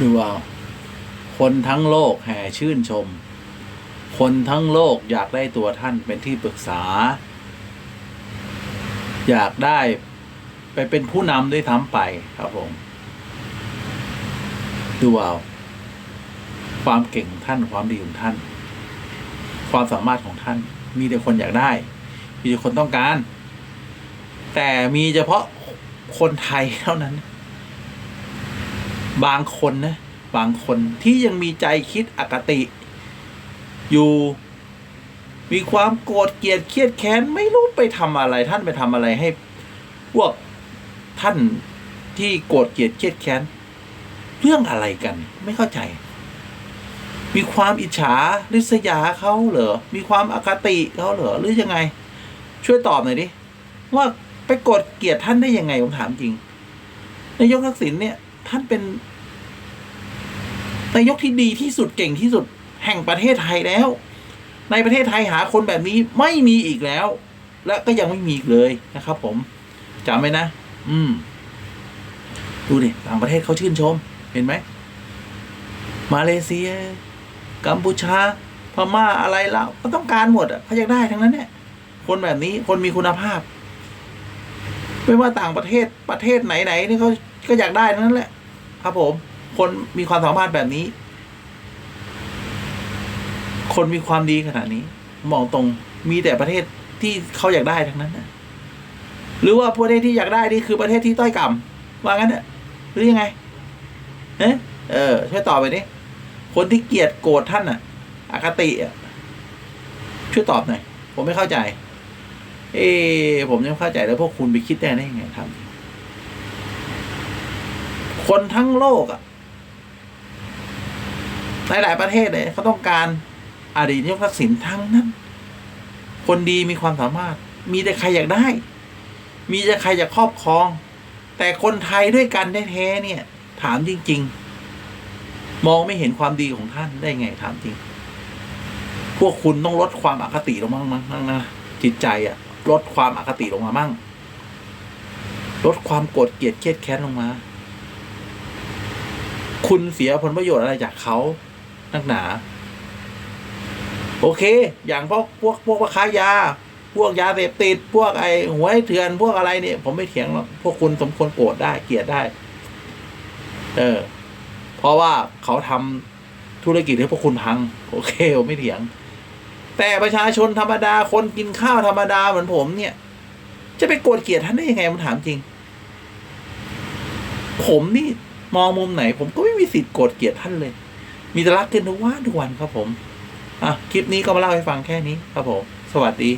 ดูเอาคนทั้งโลกแห่ชื่นชม คนทั้งโลกอยากได้ตัวท่านเป็นที่ปรึกษา อยากได้ไปเป็นผู้นำด้วยทั้ไปครับผมดูเอาความเก่งท่านความดีของท่าน ความสามารถของท่าน มีแต่คนอยากได้ มีแต่คนต้องการ แต่มีเฉพาะคนไทยเท่านั้น บางคนนะบางคนที่ยังมีใจคิดอคติ อยู่มีความโกรธเกลียดเครียดแค้นไม่รู้ไปทำอะไร ท่านไปทำอะไรให้พวกท่านที่โกรธเกลียดเครียดแค้นเรื่องอะไรกัน ไม่เข้าใจ มีความอิจฉาริษยาเขาเหรอมีความอคติเขาเหรอหรือยังไง ช่วยตอบหน่อยดิว่าไปโกรธเกลียดท่านได้ยังไงผมถามจริงนายกทักษิณเนี่ย ท่านเป็นนายกที่ดีที่สุดเก่งที่สุดแห่งประเทศไทยแล้ว ในประเทศไทยหาคนแบบนี้ไม่มีอีกแล้ว และก็ยังไม่มีอีกเลยนะครับ ผมจำไว้นะ อืม ดูดิต่างประเทศเขาชื่นชม เห็นไหม มาเลเซีย กัมพูชา พม่าอะไรแล้วก็ต้องการหมดอะเขาอยากได้ทั้งนั้นเนี่ยคนแบบนี้คนมีคุณภาพ ไม่ว่าต่างประเทศประเทศไหนๆนี่เขาก็อยากได้ทั้งนั้นแหละ ครับผม คนมีความสามารถแบบนี้ คนมีความดีขนาดนี้ มองตรงมีแต่ประเทศที่เขาอยากได้ทั้งนั้นนะหรือว่าประเทศที่อยากได้นี่คือประเทศที่ต้อยกำว่างั้นเน่ะหรือยังไงเอ๊ะเออช่วยตอบไปดิคนที่เกลียดโกรธท่านอะอคติอะช่วยตอบหน่อยผมไม่เข้าใจ เออผมยังเข้าใจแล้วพวกคุณไปคิดได้ได้ยังไงทำ คนทั้งโลกอะหลาย ๆ ประเทศเลยเขาต้องการอดีตนายกทักษิณทั้งนั้น คนดีมีความสามารถ มีแต่ใครอยากได้ มีแต่ใครอยากครอบครอง แต่คนไทยด้วยกันแท้ๆเนี่ย ถามจริง ๆ มองไม่เห็นความดีของท่านได้ไงถามจริง พวกคุณต้องลดความอคติลงมั้งมั้งนะจิตใจอะลดความอคติลงมามั่งลดความโกรธเกลียดเครียดแค้นลงมา คุณเสียผลประโยชน์อะไรจากเขานักหนา โอเค อย่างพวกพวกพวกค้ายา พวกยาเสพติด พวกไอหวยเถื่อน พวกอะไรเนี่ย ผมไม่เถียงหรอกพวกคุณสมควรโกรธได้เกลียดได้ เออ เพราะว่าเขาทำธุรกิจให้พวกคุณพัง โอเคผมไม่เถียง แต่ประชาชนธรรมดาคนกินข้าวธรรมดาเหมือนผมเนี่ย จะไปโกรธเกลียดท่านได้ยังไงผมถามจริง ผมนี่ มองมุมไหน ผมก็ไม่มีสิทธิ์โกรธเกลียดท่านเลย มีแต่รักกันทุกวันทุกวันครับผมอะคลิปนี้ก็มาเล่าให้ฟังแค่นี้ครับผม สวัสดี